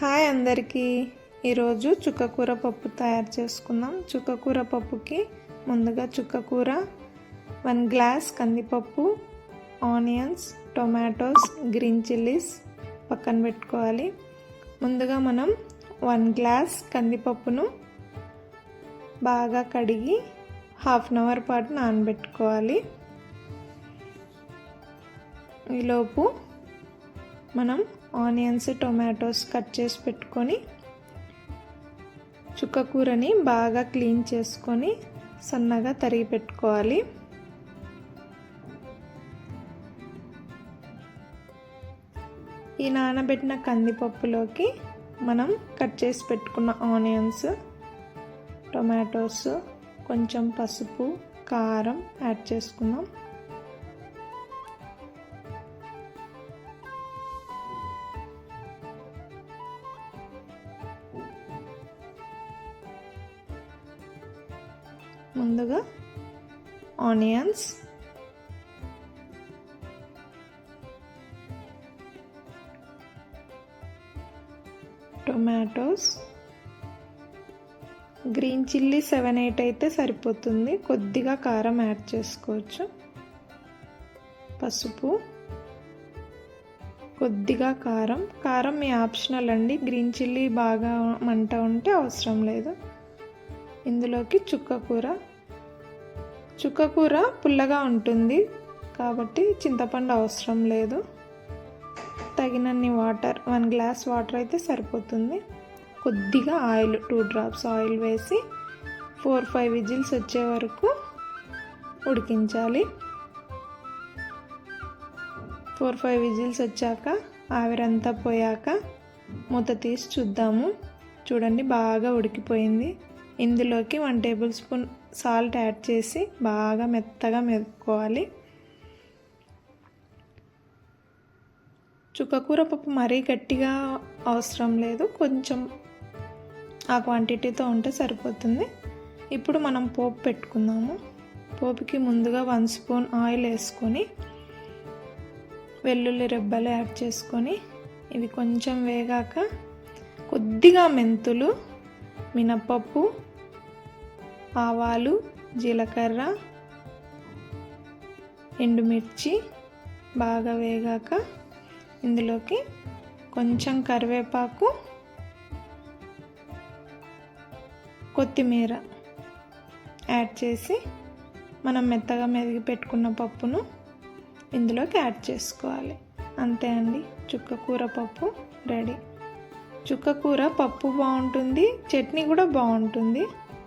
Hi అందరికీ. ఈరోజు చుక్కకూర పప్పు తయారు చేసుకుందాం. చుక్కకూర పప్పుకి ముందుగా చుక్కకూర వన్ గ్లాస్ కందిపప్పు ఆనియన్స్ టొమాటోస్ గ్రీన్ చిల్లీస్ పక్కన పెట్టుకోవాలి. ముందుగా మనం వన్ గ్లాస్ కందిపప్పును బాగా కడిగి హాఫ్ అన్ అవర్ పాటు నానబెట్టుకోవాలి. ఈలోపు మనం ఆనియన్స్ టొమాటోస్ కట్ చేసి పెట్టుకొని చుక్కకూరని బాగా క్లీన్ చేసుకొని సన్నగా తరిగి పెట్టుకోవాలి. ఈ నానబెట్టిన కందిపప్పులోకి మనం కట్ చేసి పెట్టుకున్న ఆనియన్స్ టొమాటోస్ కొంచెం పసుపు కారం యాడ్ చేసుకున్నాం ముందుగా onions. Tomatoes. Green chilli seven eight అయితే సరిపోతుంది. కొద్దిగా కారం యాడ్ చేసుకోవచ్చు. పసుపు. కొద్దిగా కారం. కారం మీ ఆప్షనల్ అండి. గ్రీన్ చిల్లీ బాగా మంట ఉంటే అవసరం లేదు. ఇందులోకి చుక్కకూర చుక్కకూర పుల్లగా ఉంటుంది కాబట్టి చింతపండు అవసరం లేదు. తగినన్ని వాటర్ వన్ గ్లాస్ వాటర్ అయితే సరిపోతుంది. కొద్దిగా ఆయిల్ టూ డ్రాప్స్ ఆయిల్ వేసి ఫోర్ ఫైవ్ విజిల్స్ వచ్చే వరకు ఉడికించాలి. ఫోర్ ఫైవ్ విజిల్స్ వచ్చాక ఆవిరంతా పోయాక మూత తీసి చూద్దాము. చూడండి బాగా ఉడికిపోయింది. ఇందులోకి one tablespoon salt add చేసి బాగా మెత్తగా మెదుపుకోవాలి. చుక్కకూర పప్పు మరీ గట్టిగా అవసరం లేదు. కొంచెం ఆ క్వాంటిటీతో ఉంటే సరిపోతుంది. ఇప్పుడు మనం పోపు పెట్టుకుందాము. పోపుకి ముందుగా వన్ స్పూన్ ఆయిల్ వేసుకొని వెల్లుల్లి రెబ్బలు యాడ్ చేసుకొని ఇవి కొంచెం వేగాక కొద్దిగా మెంతులు మినపప్పు ఆవాలు జీలకర్ర ఎండుమిర్చి బాగా వేగాక ఇందులోకి కొంచెం కరివేపాకు కొత్తిమీర యాడ్ చేసి మనం మెత్తగా మెదిగి పెట్టుకున్న పప్పును ఇందులోకి యాడ్ చేసుకోవాలి. అంతే అండి. చుక్కకూర పప్పు రెడీ. చుక్కకూర పప్పు బాగుంటుంది చట్నీ కూడా బాగుంటుంది.